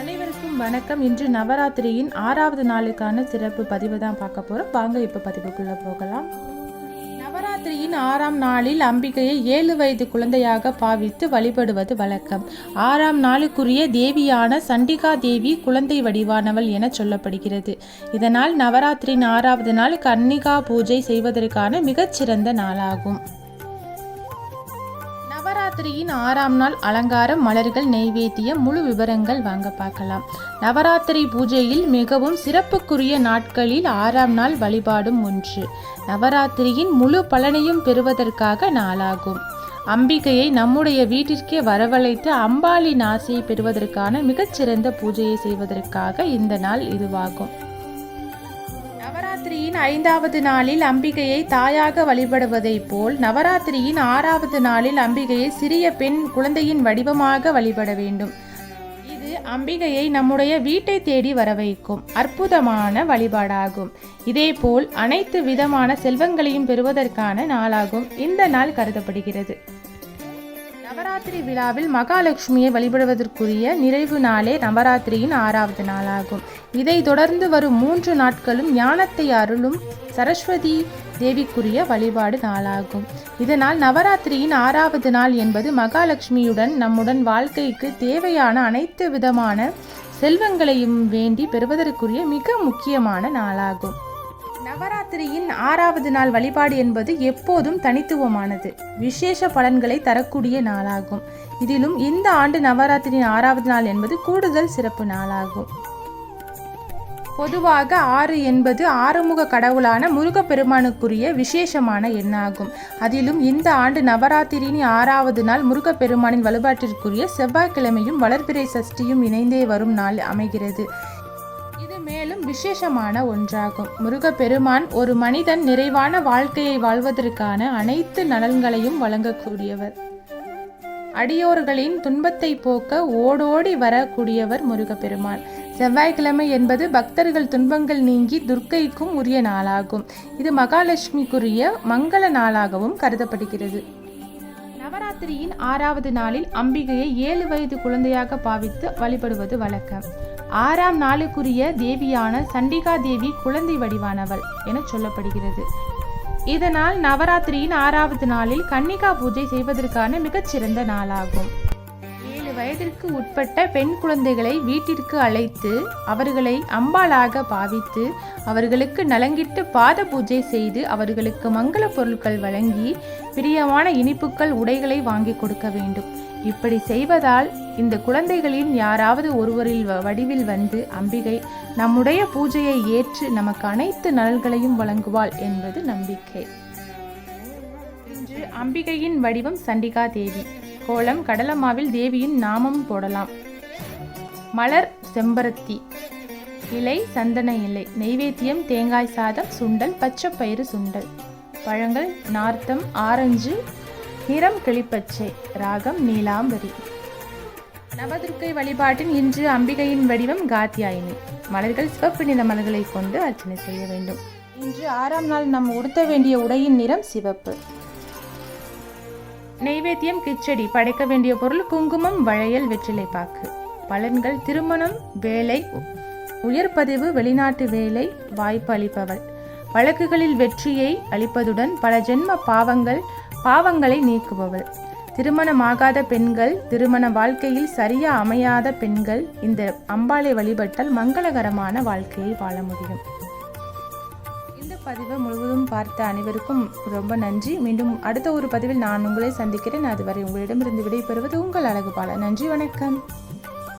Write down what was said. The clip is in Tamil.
அனைவருக்கும் வணக்கம். இன்று நவராத்திரியின் ஆறாவது நாளுக்கான சிறப்பு பதிவு தான் பார்க்க போறோம். வாங்க இப்ப பதிவுக்குள்ள போகலாம். நவராத்திரியின் ஆறாம் நாளில் அம்பிகையை ஏழு வயது குழந்தையாக பாவித்து வழிபடுவது வழக்கம். ஆறாம் நாளுக்குரிய தேவியான சண்டிகா தேவி குழந்தை வடிவானவள் என சொல்லப்படுகிறது. இதனால் நவராத்திரியின் ஆறாவது நாள் கன்னிகா பூஜை செய்வதற்கான மிகச்சிறந்த நாளாகும். நவராத்திரியின் ஆறாம் நாள் அலங்காரம் மலர்கள் நெய்வேத்தியம் முழு விவரங்கள் வாங்க பார்க்கலாம். நவராத்திரி பூஜையில் மிகவும் சிறப்புக்குரிய நாட்களில் ஆறாம் நாள் வழிபாடும் ஒன்று. நவராத்திரியின் முழு பலனையும் பெறுவதற்காக நாளாகும். அம்பிகையை நம்முடைய வீட்டிற்கே வரவழைத்து அம்பாளின் ஆசையை பெறுவதற்கான மிகச்சிறந்த பூஜையை செய்வதற்காக இந்த நாள் இதுவாகும். நவராத்திரியின் ஐந்தாவது நாளில் அம்பிகையை தாயாக வழிபடுவதைப் போல் நவராத்திரியின் ஆறாவது நாளில் அம்பிகையை சிறிய பெண் குழந்தையின் வடிவமாக வழிபட வேண்டும். இது அம்பிகையை நம்முடைய வீட்டை தேடி வரவைக்கும் அற்புதமான வழிபாடாகும். இதேபோல் அனைத்து விதமான செல்வங்களையும் பெறுவதற்கான நாளாகும். இந்த நாள் கருதப்படுகிறது. நவராத்திரி விழாவில் மகாலட்சுமியை வழிபடுவதற்குரிய நிறைவு நாளே நவராத்திரியின் ஆறாவது நாளாகும். இதை தொடர்ந்து வரும் மூன்று நாட்களும் ஞானத்தை அருளும் சரஸ்வதி தேவிக்குரிய வழிபாடு நாளாகும். இதனால் நவராத்திரியின் ஆறாவது நாள் என்பது மகாலட்சுமியுடன் நம்முடன் வாழ்க்கைக்கு தேவையான அனைத்து விதமான செல்வங்களையும் வேண்டி பெறுவதற்குரிய மிக முக்கியமான நாளாகும். நவராத்திரியின் ஆறாவது நாள் வழிபாடு என்பது எப்போதும் தனித்துவமானது. விசேஷ பலன்களை தரக்கூடிய நாளாகும். இதிலும் இந்த ஆண்டு நவராத்திரியின் ஆறாவது நாள் என்பது கூடுதல் சிறப்பு நாளாகும். பொதுவாக ஆறு என்பது ஆறுமுக கடவுளான முருகப்பெருமானுக்குரிய விசேஷமான எண்ணாகும். அதிலும் இந்த ஆண்டு நவராத்திரியின் ஆறாவது நாள் முருகப்பெருமானின் வழிபாட்டிற்குரிய செவ்வாய்க்கிழமையும் வளர்பிறை சஷ்டியும் இணைந்தே வரும் நாள் அமைகிறது. விசேஷமான ஒன்றாகும். முருகப்பெருமான் ஒரு மனிதன் நிறைவான வாழ்க்கையை வாழ்வதற்கான அனைத்து நலன்களையும் வழங்கக்கூடியவர். அடியோர்களின் துன்பத்தை போக்க ஓடோடி வரக்கூடியவர் முருகப்பெருமான். செவ்வாய்க்கிழமை என்பது பக்தர்கள் துன்பங்கள் நீங்கி துர்க்கைக்கும் உரிய நாளாகும். இது மகாலட்சுமிக்குரிய மங்கள நாளாகவும் கருதப்படுகிறது. நவராத்திரியின் ஆறாவது நாளில் அம்பிகையை ஏழு வயது குழந்தையாக பாவித்து வழிபடுவது வழக்கம். ஆறாம் நாளுக்குரிய தேவியான சண்டிகா தேவி குழந்தை வடிவானவள் என சொல்லப்படுகிறது. இதனால் நவராத்திரியின் ஆறாவது நாளில் கன்னிகா பூஜை செய்வதற்கான மிகச்சிறந்த நாளாகும். வயதிற்கு உட்பட்ட பெண் குழந்தைகளை வீட்டிற்கு அழைத்து அவர்களை அம்பாளாக பாவித்து அவர்களுக்கு நலங்கிட்டு பாத பூஜை செய்து அவர்களுக்கு மங்கள பொருட்கள் வழங்கி பிரியமான இனிப்புகள் உடைகளை வாங்கி கொடுக்க வேண்டும். இப்படி செய்வதால் இந்த குழந்தைகளின் யாராவது ஒருவரில் வ- வடிவில் வந்து அம்பிகை நம்முடைய பூஜையை ஏற்று நமக்கு அனைத்து நலன்களையும் வழங்குவாள் என்பது நம்பிக்கை. இன்று அம்பிகையின் வடிவம் சண்டிகா தேவி. கோலம் கடலமாவில் தேவியின் நாமம் போடலாம். மலர் செம்பருத்தி இலை சந்தன இலை நெய்வேத்தியம் தேங்காய் சாதம் சுண்டல் பச்சை பயிறு சுண்டல். பழங்கள் நார்த்தம் ஆரஞ்சு நிறம் கிளிப்பச்சை ராகம் நீலாம்பரி. நவதுர்க்கை வழிபாட்டின் இன்று அம்பிகையின் வடிவம் காத்தியாயினி. மலர்கள் சிவப்பு நிற மலர்களை கொண்டு அர்ச்சனை செய்ய வேண்டும். இன்று ஆறாம் நாள் நாம் உடுத்த வேண்டிய உடையின் நிறம் சிவப்பு. நெய்வேத்தியம் கிச்சடி படைக்க வேண்டிய பொருள் குங்குமம் வளையல் வெற்றிலை பாக்கு. பலன்கள் திருமணம் வேலை உ- உயர் பதிவு வெளிநாட்டு வேலை வாய்ப்பு அளிப்பவள். வழக்குகளில் வெற்றியை அளிப்பதுடன் பல ஜென்ம பாவங்கள் பாவங்களை நீக்குபவள். திருமணமாகாத பெண்கள் திருமண வாழ்க்கையில் சரியா அமையாத பெண்கள் இந்த அம்பாளை வழிபட்டால் மங்களகரமான வாழ்க்கையை வாழ முடியும். பதிவை முழுவதும் பார்த்த அனைவருக்கும் ரொம்ப நன்றி. மீண்டும் அடுத்த ஒரு பதிவில் நான் உங்களை சந்திக்கிறேன். அதுவரை உங்களிடமிருந்து விடைபெறுவது உங்கள் அழகு பால நன்றி வணக்கம்.